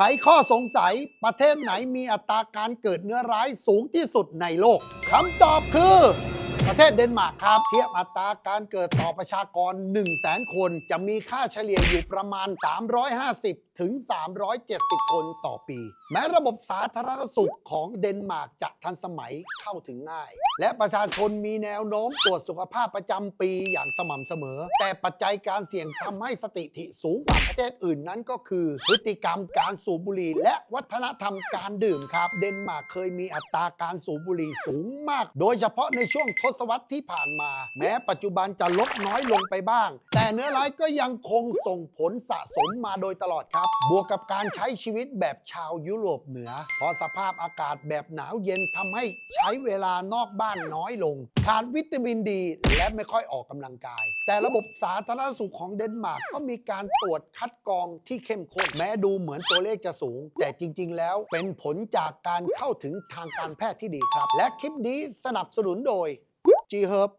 ไขข้อสงสัยประเทศไหนมีอัตราการเกิดเนื้อร้ายสูงที่สุดในโลกคำตอบคือ ประเทศเดนมาร์กครับเทียบอัตราการเกิดต่อประชากร 1 0 0 0 0แสนคน จะมีค่าเฉลี่ยอยู่ประมาณ 350 ถึง 370 คนต่อปี แม้ระบบสาธารณสุขของเดนมาร์กจะทันสมัยเข้าถึงง่าย และประชาชนมีแนวโน้มตรวจสุขภาพประจำปีอย่างสม่ำเสมอ แต่ปัจจัยการเสี่ยงทำให้สถิติสูงกว่าประเทศอื่นนั้นก็คือ พฤติกรรมการสูบบุหรี่ และวัฒนธรรมการดื่มครับ เดนมาร์กเคยมีอัตราการสูบบุหรี่สูงมาก โดยเฉพาะในช่วงทศวรรษที่ผ่านมา แม้ปัจจุบันจะลดน้อยลงไปบ้าง แต่เนื้อร้ายก็ยังคงส่งผลสะสมมาโดยตลอดครับบวกกับการใช้ชีวิตแบบชาวยุโรปเหนือ เพราะสภาพอากาศแบบหนาวเย็นทำให้ใช้เวลานอกบ้านน้อยลง ขาดวิตามินดี และไม่ค่อยออกกำลังกาย แต่ระบบสาธารณสุขของเดนมาร์กก็มีการตรวจคัดกรองที่เข้มข้นแม้ดูเหมือนตัวเลขจะสูง แต่จริง ๆ แล้วเป็นผลจากการเข้าถึงทางการแพทย์ที่ดีครับ และคลิปนี้สนับสนุนโดย G Herb